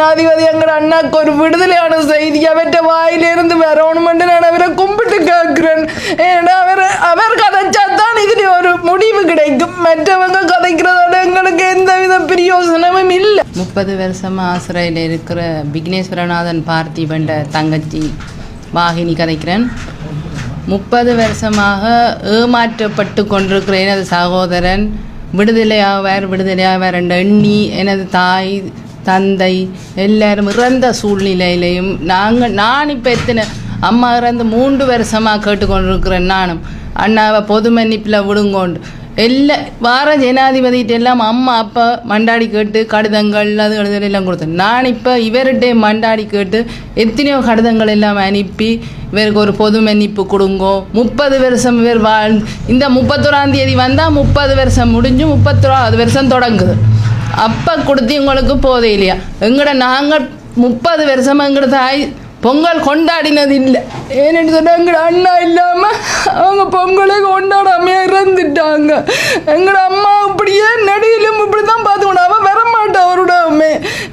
ஜனாதிபதி எங்கட அண்ணாக்கு ஒரு விடுதலையான செய்தி அவற்ற வாயிலிருந்து வரணுமென்று நான் அவரை கும்பிட்டு கேட்கிறேன் ஏன்னா அவர் அவர் கதைச்சாதான் இதில் ஒரு முடிவு கிடைக்கும் மற்றவங்க கதைக்கிறதோட எங்களுக்கு எந்த வித பிரயோசனமும் இல்லை முப்பது வருஷமா ஆசிரையில் இருக்கிற விக்னேஸ்வரநாதன் பார்த்தி பார்த்திபண்ட தங்கச்சி வாகினி கதைக்கிறேன் முப்பது வருஷமாக ஏமாற்றப்பட்டு கொண்டிருக்கிற எனது சகோதரன் விடுதலையாவார் விடுதலையாவார் என்ற எண்ணி எனது தாய் தந்தை எல்லாரும் இறந்த சூழ்நிலையிலையும் நாங்கள் நான் இப்போ எத்தனை அம்மா இறந்து மூன்று வருஷமாக கேட்டுக்கொண்டிருக்கிறேன் நானும். அண்ணாவை பொது மன்னிப்பில் விடுங்கோண்டு. எல்லா வார ஜனாதிபதிகிட்ட எல்லாம் அம்மா அப்பா மண்டாடி கேட்டு கடிதங்கள் அது கடிதம் எல்லாம் கொடுத்தேன். நான் இப்போ இவர்கிட்ட மண்டாடி கேட்டு எத்தனையோ கடிதங்கள் எல்லாம் அனுப்பி இவருக்கு ஒரு பொது மன்னிப்பு கொடுங்கோ. முப்பது வருஷம் இவர் வாழ் இந்த முப்பத்தொராந்தேதி வந்தால் முப்பது வருஷம் முடிஞ்சு முப்பத்தொராது வருஷம் தொடங்குது. அப்போ கொடுத்து உங்களுக்கு போதே இல்லையா? எங்கட நாங்கள் முப்பது வருஷமா எங்கட தாய் பொங்கல் கொண்டாடினது இல்லை. ஏன்னு சொன்னால் எங்கட அண்ணா இல்லாமல் அவங்க பொங்கலை கொண்டாடாம இறந்துட்டாங்க. எங்கட அம்மா அப்படியே நடியிலும் இப்படி தான் பார்த்துக்கணும். அவள் வரமாட்டா அவரோட அம்மே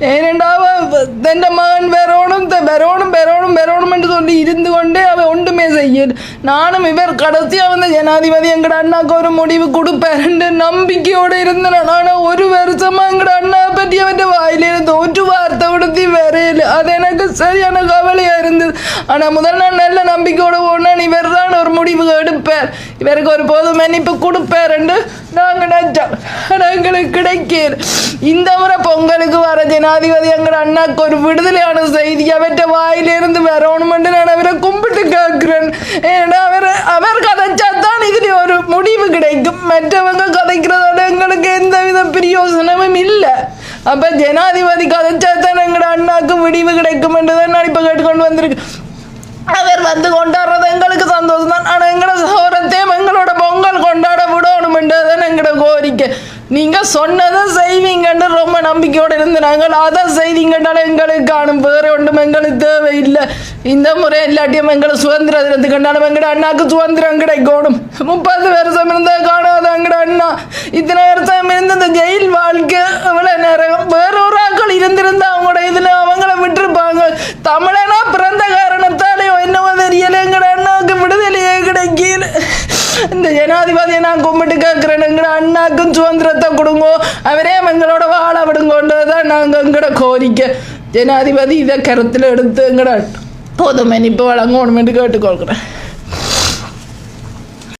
ஏனெண்டா அவள் தன் மகன் வரணும் த- வரணும் வரணும் வரணும் என்று சொல்லி இருந்து கொண்டே அவன் ஒன்றுமே செய்ய நானும் இவர் கடைசியாக வந்த ஜனாதிபதி எங்கட அண்ணாக்கு ஒரு முடிவு கொடுப்பாருன்னு நம்பிக்கையோடு இருந்தேன். ஆனால் ஒரு வருஷம் எங்கட அண்ணா பற்றி அவன் வாயிலிருந்து ஒரு வார்த்தை விடுத்தி வரையில அது எனக்கு சரியான கவலையாக இருந்தது. ஆனால் முதல் நாள் நல்ல நம்பிக்கையோடு போனால் இவர் தான் ஒரு முடிவு எடுப்பார். இவருக்கு ஒரு போது மன்னிப்பு கொடுப்பார் என்று நாங்கள் நினைச்சோம். ஆனா எங்களுக்கு இந்த முறை பொங்கலுக்கு வர ஜனாதிபதி எங்கள் அண்ணாக்கு ஒரு விடுதலையான செய்தி. அவற்ற வாயிலிருந்து வரணும் என்று நான் அவரை கும்பிட்டு கேட்கிறேன். ஏன்னா அவர் அவர் கதைச்சா தான் இதுல ஒரு முடிவு கிடைக்கும். மற்றவங்க கதைக்கிறதோட எங்களுக்கு எந்த வித பிரயோசனமும் இல்லை. அப்ப ஜனாதிபதி கதைச்சாத்தான் எங்கட அண்ணாக்கு விடிவு கிடைக்கும் என்றுதான் நான் இப்ப கேட்டுக்கொண்டு வந்திருக்கு. அவர் வந்து கொண்டாடுறது எங்களுக்கு சந்தோஷம் தான். ஆனால் எங்களோட சோரத்தையும் எங்களோட பொங்கல் கொண்டாட விடணும் விடணுமென்றதான் எங்களோட கோரிக்கை. நீங்க சொன்னதை செய்வீங்கன்னு ரொம்ப நம்பிக்கையோடு இருந்து நாங்கள் அதை செய்வீங்கன்னால எங்களுக்கு காணும் வேற ஒன்றும் எங்களுக்கு தேவையில்லை. இந்த முறை இல்லாட்டியும் எங்களை சுதந்திர தினத்துக்குண்டாலும் எங்கட அண்ணாக்கு சுதந்திரம் கிடைக்கணும். முப்பது வருஷம் இருந்தா காணாத எங்கட அண்ணா. இத்தனை வருஷம் இருந்த இந்த ஜெயில் வாழ்க்கை இந்த ஜனாதிபதியை நான் கும்பிட்டு கேட்கிறேன். எங்கட அண்ணாக்கும் சுதந்திரத்தை கொடுங்க. அவரே எங்களோட வாழ விடுங்கன்றதான் நாங்கள் எங்கட கோரிக்கை. ஜனாதிபதி இதை கருத்தில் எடுத்து எங்கட பொது மன்னிப்பு வழங்கணும்னு கேட்டுக்கொள்கிறேன்.